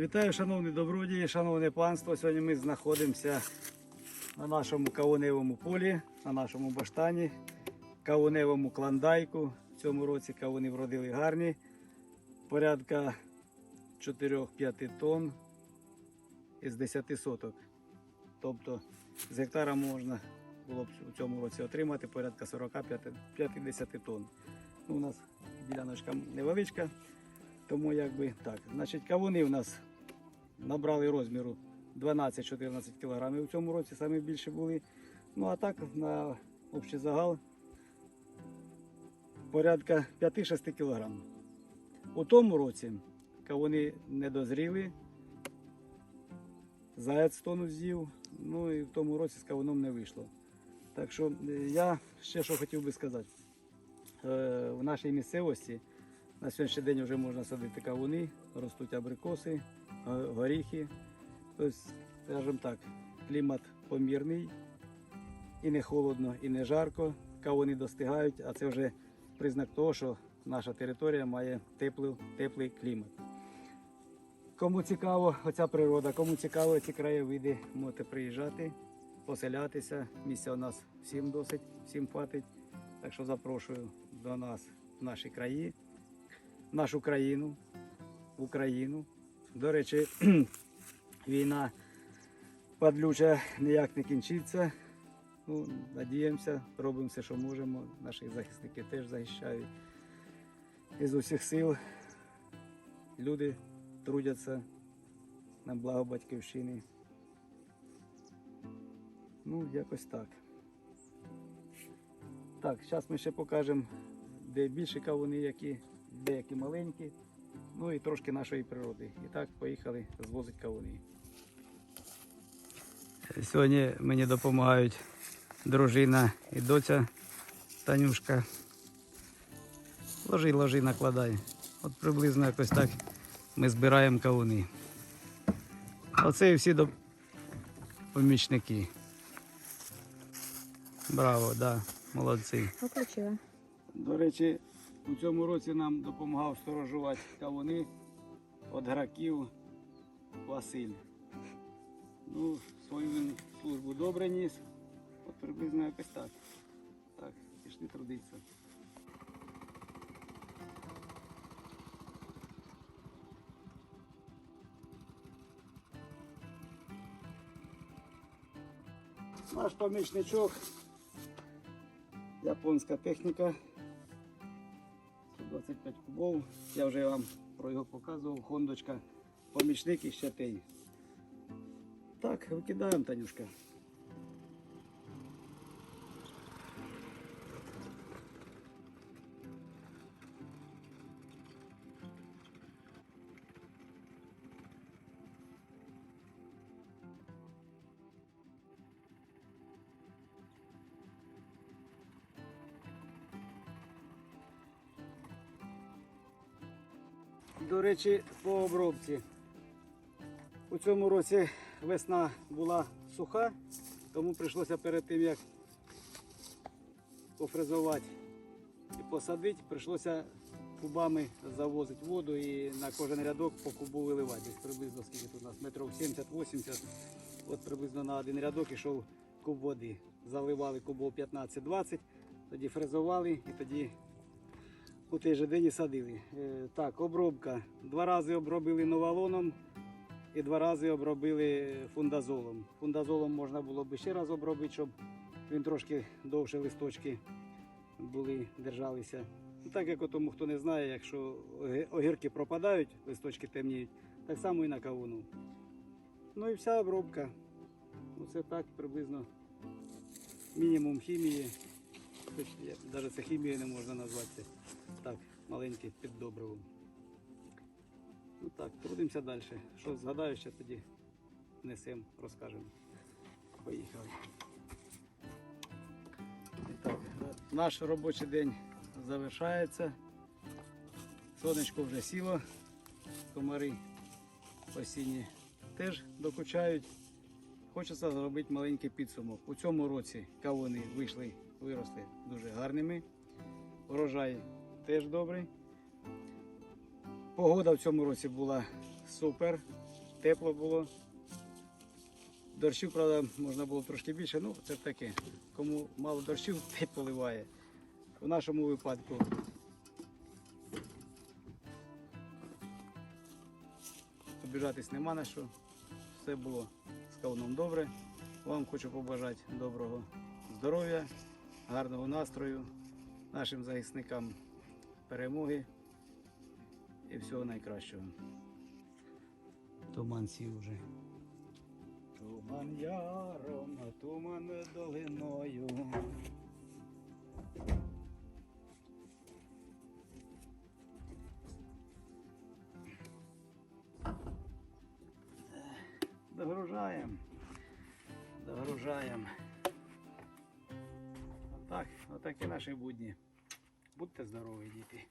Вітаю, шановні добродії, шановне панство. Сьогодні ми знаходимося на нашому кавуневому полі, на нашому баштані, кавуневому клондайку. В цьому році кавуни вродили гарні, порядка 4-5 тонн із 10 соток. Тобто з гектара можна було б у цьому році отримати порядка 40-50 тонн. Ну, у нас діляночка невеличка, тому якби так. Значить, кавуни у нас набрали розміру 12-14 кг в цьому році, самі більше були. Ну а так на общий загал порядка 5-6 кг. У тому році кавуни не дозріли, заяць тонну з'їв, ну і в тому році з кавуном не вийшло. Так що е, я ще що хотів би сказати. Е, В нашій місцевості на сьогоднішній день вже можна садити кавуни, ростуть абрикоси, горіхи. Тобто, скажімо так, клімат помірний, і не холодно, і не жарко. Кавуни достигають, а це вже признак того, що наша територія має теплий, теплий клімат. Кому цікаво оця природа, кому цікаво ці краєвиди, можете приїжджати, поселятися. Місця у нас всім досить, всім хватить. Так що запрошую до нас в наші краї, в нашу країну, в Україну. До речі, війна падлюча ніяк не кінчиться. Ну, надіємося, робимо все, що можемо. Наші захисники теж захищають. Із усіх сил люди трудяться на благо батьківщини. Ну, якось так. Так, зараз ми ще покажемо, де більше кавуни, які, деякі маленькі, ну і трошки нашої природи. І так, поїхали звозити кавуни. Сьогодні мені допомагають дружина і доця Танюшка. Ложи, ложи, накладай. От приблизно якось так ми збираємо кавуни. Оце і всі до... помічники. Браво, да, молодці. До речі, у цьому році нам допомагав сторожувати кавуни від граків Василь. Ну, свою він службу добре ніс. От приблизно якось так. Так, пішли трудитися. Наш помічничок Японська техніка. 125 кубов. Я вже вам про його показував. Хондочка, помічник і щетей. Так, викидаємо, Танюшка. До речі, по обробці. У цьому році весна була суха, тому прийшлося перед тим, як пофрезувати і посадити, прийшлося кубами завозити воду і на кожен рядок по кубу виливати. Десь приблизно скільки тут у нас метрів 70-80. От приблизно на один рядок йшов куб води. Заливали кубов 15-20, тоді фрезували і тоді у той же день садили. Е, Так, обробка. Два рази обробили новалоном і два рази обробили фундазолом. Фундазолом можна було б ще раз обробити, щоб він трошки довше листочки були, держалися. Ну, Так як тому, хто не знає, якщо огірки пропадають, листочки темніють, так само і на кавуну. Ну і вся обробка. Оце так приблизно мінімум хімії. Навіть це хімією не можна назвати. Так, маленький під добривом. Ну так, трудимося далі. Що згадаю, ще тоді несемо, розкажемо. Поїхали. Так, наш робочий день завершається. Сонечко вже сіло, комари осінні теж докучають. Хочеться зробити маленький підсумок. У цьому році кавуни вийшли, виросли дуже гарними. Урожай теж добрий. Погода в цьому році була супер. тепло було. Дощів, правда, можна було трошки більше, ну це таке. Кому мало дощів, той поливає. У нашому випадку обіжатись нема на що. Все було з кавуном добре. Вам хочу побажати доброго здоров'я, гарного настрою, нашим захисникам перемоги і всього найкращого. Туман сів уже. Туман яром, а туман долиною. Догружаємо. Догружаємо. Отак, отакі наші будні. Будьте здорові, діти.